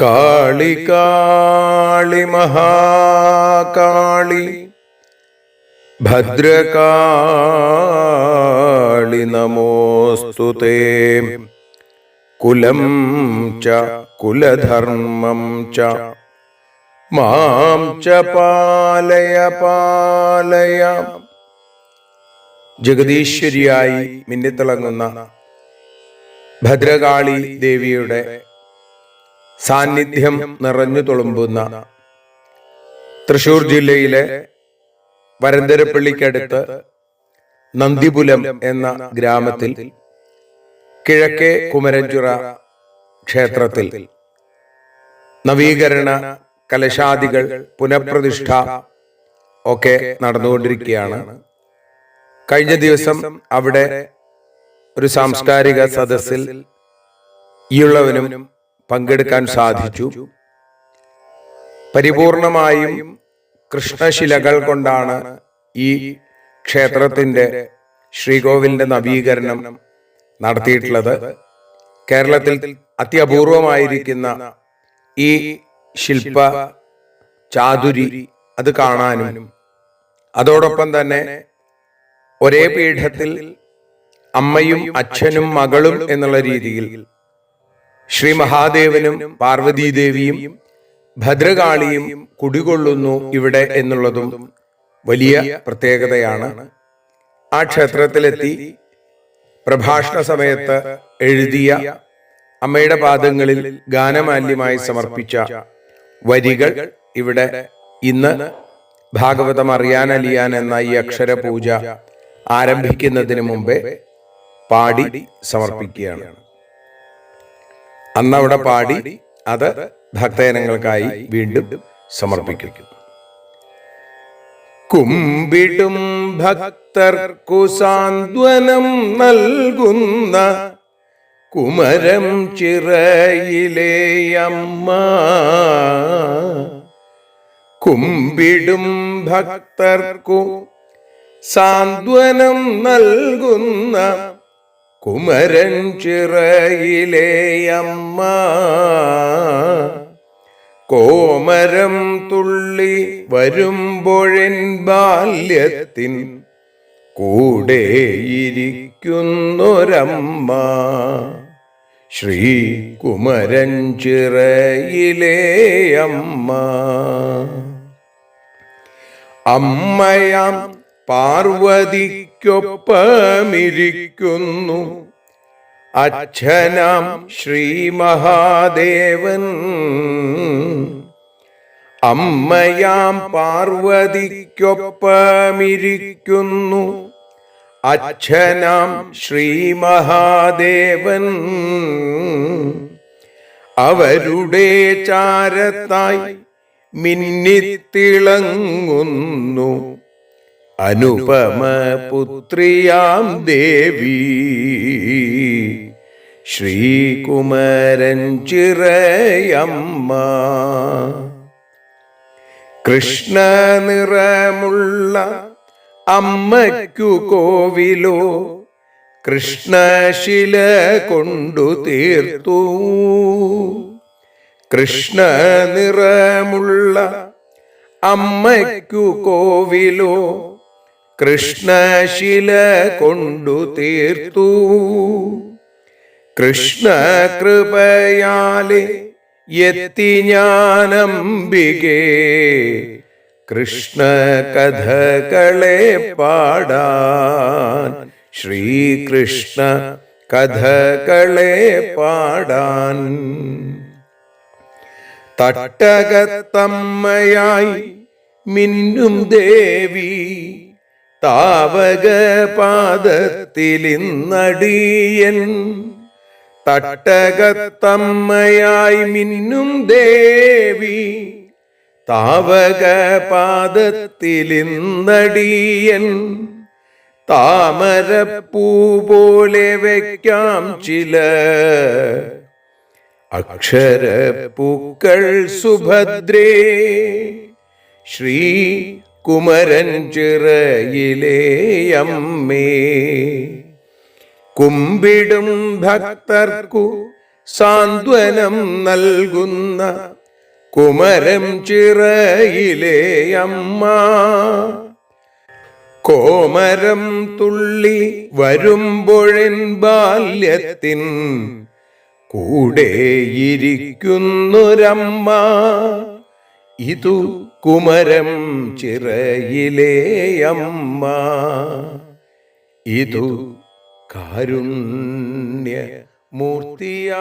കാളി കാളി മഹാകാളി ഭദ്രകാളി നമോസ്തു തേ. കുലം ച കുലധർമ്മം ച മാം ച പാലയ പാലയ. ജഗദീശ്വരിയായി മിന്നിത്തിളങ്ങുന്ന ഭദ്രകാളി ദേവിയുടെ സാന്നിധ്യം നിറഞ്ഞു തുളുമ്പുന്ന തൃശൂർ ജില്ലയിലെ വരന്തരപ്പള്ളിക്കടുത്ത് നന്ദിപുലം എന്ന ഗ്രാമത്തിൽ കിഴക്കേ കുമരഞ്ചുറ ക്ഷേത്രത്തിൽ നവീകരണ കലശാദികൾ പുനഃപ്രതിഷ്ഠ ഒക്കെ നടന്നുകൊണ്ടിരിക്കുകയാണ്. കഴിഞ്ഞ ദിവസം അവിടെ ഒരു സാംസ്കാരിക സദസ്സിൽ ഈയുള്ളവനും പങ്കെടുക്കാൻ സാധിച്ചു. പരിപൂർണമായും കൃഷ്ണശിലകൾ കൊണ്ടാണ് ഈ ക്ഷേത്രത്തിന്റെ ശ്രീകോവിലിന്റെ നവീകരണം നടത്തിയിട്ടുള്ളത്. കേരളത്തിൽ അത്യപൂർവമായിരിക്കുന്ന ഈ ശില്പ ചാതുരി അത് കാണാനും അതോടൊപ്പം തന്നെ ഒരേ പീഠത്തിൽ അമ്മയും അച്ഛനും മകളും എന്നുള്ള രീതിയിൽ ശ്രീ മഹാദേവനും പാർവതീദേവിയും ഭദ്രകാളിയും കുടികൊള്ളുന്നു ഇവിടെ എന്നുള്ളതും വലിയ പ്രത്യേകതയാണ്. ആ ക്ഷേത്രത്തിലെത്തി പ്രഭാഷണ സമയത്ത് എഴുതിയ അമ്മയുടെ പാദങ്ങളിൽ ഗാനമാല്യമായി സമർപ്പിച്ച വരികൾ ഇവിടെ ഇന്ന് ഭാഗവതം അറിയാൻ അലിയാൻ എന്ന ഈ അക്ഷര പൂജ ആരംഭിക്കുന്നതിന് മുമ്പേ പാടി സമർപ്പിക്കുകയാണ്. അന്ന് അവിടെ പാടി അത് ഭക്തജനങ്ങൾക്കായി വീണ്ടും സമർപ്പിക്കും. കുമ്പിടും ഭക്തർക്കു സാന്ത്വനം നൽകുന്ന കുമരം ചിറയിലെ അമ്മ. കുമ്പിടും ഭക്തർക്കു സാന്ത്വനം നൽകുന്ന കുമരൻ ചിറയിലെ അമ്മ കോമരം തുള്ളി വരുമ്പോഴൻ ബാല്യത്തിൻ കൂടെയിരിക്കുന്നൊരമ്മ ശ്രീ കുമരൻ ചിറയിലെ അമ്മ അമ്മയാം പാർവതിക്കൊപ്പമിരിക്കുന്നു. അച്ഛനാം ശ്രീ മഹാദേവൻ അമ്മയാം പാർവതിക്കൊപ്പമിരിക്കുന്നു. അച്ഛനാം ശ്രീ മഹാദേവൻ അവരുടെ ചാരത്തായി മിന്നിത്തിളങ്ങുന്നു. അനുപമ പുത്രിയാം ദേവി. ശ്രീകുമരൻ ചിറയമ്മ. കൃഷ്ണ നിറമുള്ള അമ്മയ്ക്കു കോവിലോ കൃഷ്ണശില കൊണ്ടു തീർത്തു. കൃഷ്ണ നിറമുള്ള അമ്മയ്ക്കു കോവിലോ കൃഷ്ണശില കൊണ്ടു തീർത്തു. കൃഷ്ണ കൃപയാലെ എത്തി ഞാനംബികേ കൃഷ്ണ കഥകളെ പാടാൻ ശ്രീകൃഷ്ണ കഥകളെ പാടാൻ. തട്ടകത്തമ്മയായി മിന്നും ദേവി താവക പാദത്തിലിന്നടിയൻ തട്ടകത്തമ്മയായി മിന്നും ദേവി താവക പാദത്തിലിന്നടിയൻ താമരപ്പൂ പോലെ വയ്ക്കാം ചില അക്ഷരപ്പൂക്കൾ സുഭദ്രേ. ശ്രീ കുമരൻ ചിറയിലേയമ്മേ കുമ്പിടും ഭക്തർക്കു സാന്ത്വനം നൽകുന്ന കുമരം ചിറയിലേയമ്മ കോമരം തുള്ളി വരുമ്പോഴൻ ബാല്യത്തിൻ കൂടെയിരിക്കുന്നൊരമ്മ ഇതു കുമരം ചിറയിലേയമ്മ ഇതു കാരുണ്യ മൂർത്തിയാമമ്മ.